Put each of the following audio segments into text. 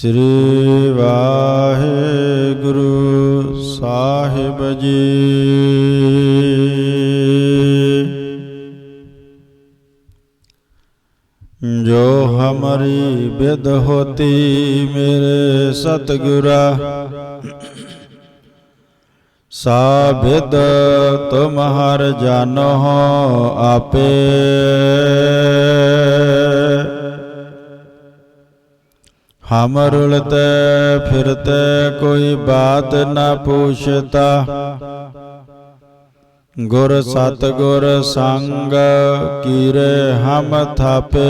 ਸ੍ਰੀ ਵਾਹਿਗੁਰੂ ਸਾਹਿਬ ਜੀ। ਜੋ ਹਮਰੀ ਬਿਦ ਹੋਤੀ ਮੇਰੇ ਸਤਿਗੁਰਾ ਸਾ ਤੁਮ ਹਰ ਜਾਨੋ ਆਪੇ। ਹਮ ਰੁਲਤੇ ਫਿਰਤੇ ਕੋਈ ਬਾਤ ਨਾ ਪੁੱਛਤਾ ਗੁਰ ਸਤ ਗੁਰ ਸੰਗ ਕੀਰੇ ਹਮ ਥਾਪੇ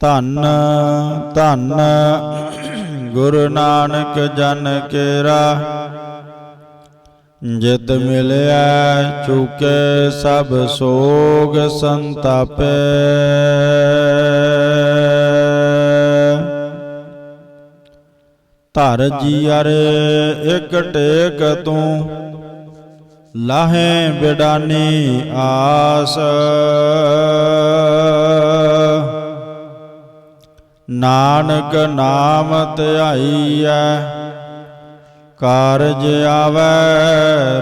ਧੰਨ ਧੰਨ ਗੁਰੂ ਨਾਨਕ ਜਨ ਕੇਰਾ ਜਿਤ ਮਿਲਿਆ, ਚੁਕੇ ਸਭ ਸੋਗ ਸੰਤਾਪੇ। ਧਰ ਜੀ ਅਰੇ ਇਕ ਟੇਕ ਤੂੰ, ਲਾਹੇ ਬਿਡਾਨੀ ਆਸ। ਨਾਨਕ ਨਾਮ ਧਿਆਈਐ ਕਾਰਜ ਆਵੈ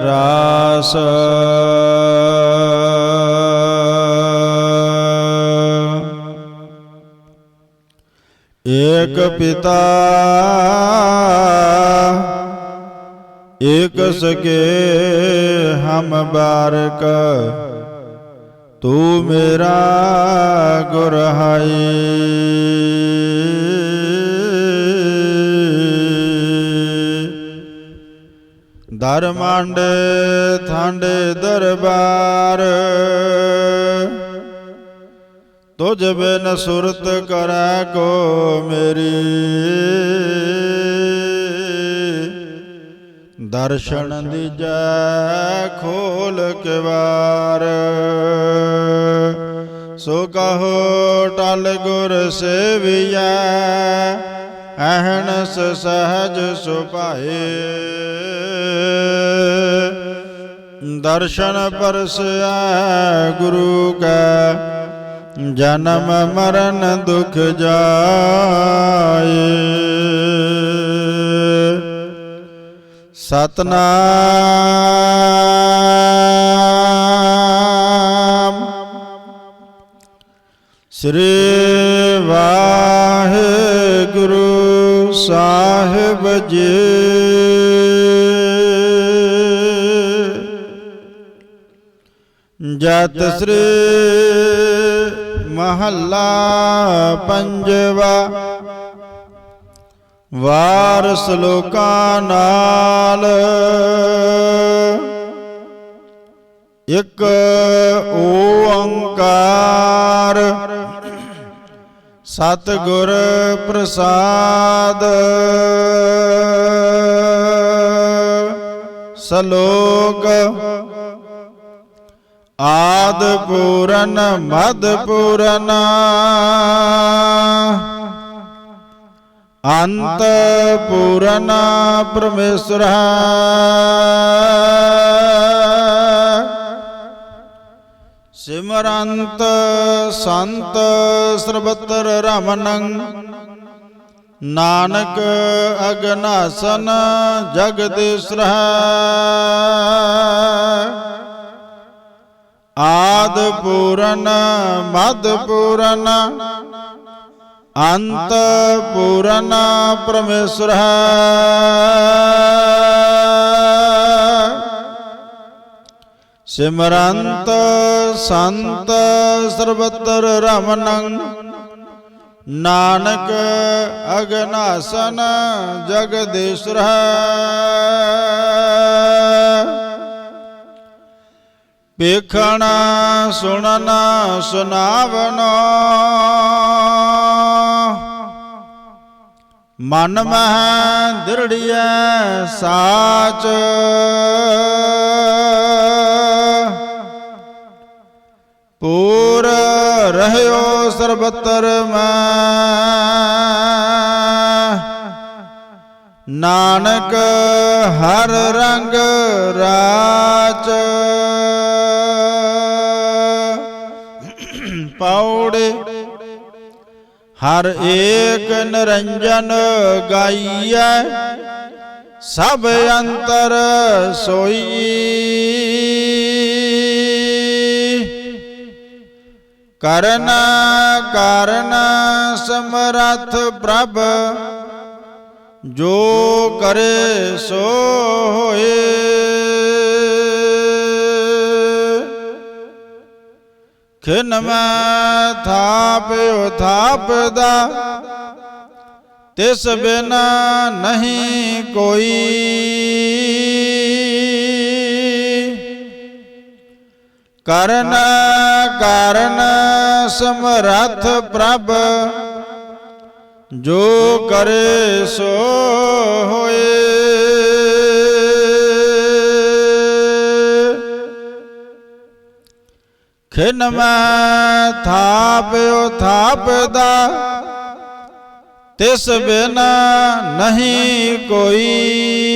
ਰਾਸ। ਏਕ ਪਿਤਾ ਏਕ ਸਕੇ ਹਮ ਬਾਰਕ ਤੂੰ ਮੇਰਾ ਗੁਰ ਹਾਈ। ਦਰ ਮਾਂਡੇ ਥਾਂਡੇ ਦਰਬਾਰ। ਤੁਝ ਬਿਨ ਸੁਰਤ ਕਰੈ ਕੋ ਮੇਰੀ। ਦਰਸ਼ਨ ਦੀਜੈ ਖੋਲ ਕਿਵਾਰ। ਸੋ ਕਹੋ ਟਲ ਗੁਰ ਸੇਵੀਐ ਅਹਨਸ ਸਹਜ ਸੁਭਾਏ। ਦਰਸ਼ਨ ਪਰਸੈ ਗੁਰੂ ਕੈ ਜਨਮ ਮਰਨ ਦੁਖ ਜਾਏ। ਸਤਨਾਮ। ਸ੍ਰੀ ਵਾਹਿਗੁਰੂ ਸਾਹਿਬ ਜੀ। ਜਤ ਸ੍ਰੀ ਮਹੱਲਾ ਪੰਜਵਾ। ਵਾਰ ਸ਼ਲੋਕਾਂ ਨਾਲ ਇੱਕ ਓੰਕਾਰ ਸਤਿਗੁਰ ਪ੍ਰਸਾਦ। ਸ਼ਲੋਕ ਆਦ ਪੂਰਨ ਮਦ ਪੂਰਨ ਅੰਤ ਪੂਰਨ ਪਰਮੇਸ਼ਰ। ਸਿਮਰੰਤ ਸੰਤ ਸਰਬਤਰ ਰਮਨੰ। ਨਾਨਕ ਅਗਨਾਸਨ ਜਗਦੀਸ਼ਰ ਆਦ ਪੂਰਨ ਮਦ ਪੂਰਨ ਅੰਤ ਪੂਰਨ ਪਰਮੇਸ਼ਰ ਸਿਮਰੰਤ ਸੰਤ ਸਰਬਤਰ ਰਮਨੰ। ਨਾਨਕ ਅਗਨਾਸਨ ਜਗਦੀਸ਼ਰ ਵੇਖਣਾ ਸੁਣਨ ਸੁਨਾਵਨ। ਮਨ ਮਹਿ ਦਿਰੜੀਐ ਸਾਚ। ਪੂਰ ਰਹਿਓ ਸਰਬਤਰ ਮੈਂ। ਨਾਨਕ ਹਰ ਰੰਗ ਰਾਚ ਪੌੜੇ ਹਰ ਏਕ ਨਿਰੰਜਨ ਗਾਈਐ। ਸਭ ਅੰਤਰ ਸੋਈ। ਕਰਨ, ਕਾਰਨ ਸਮਰੱਥ ਪ੍ਰਭ, ਜੋ ਕਰੇ ਸੋ ਹੋਏ। ਖਿਨ ਮੈਂ ਥਾਪਿਓ ਥਾਪਦਾ ਤਿਸ ਬਿਨਾ ਨਹੀਂ ਕੋਈ। ਕਰਨ, ਕਾਰਨ ਸਮਰਥ ਪ੍ਰਭ, ਜੋ ਕਰੇ ਸੋ ਹੋਏ। ਖਿਨ ਮੈਂ ਥਾਪਿਓ ਥਾਪਦਾ, ਤਿਸ ਬਿਨਾ ਨਹੀਂ ਕੋਈ।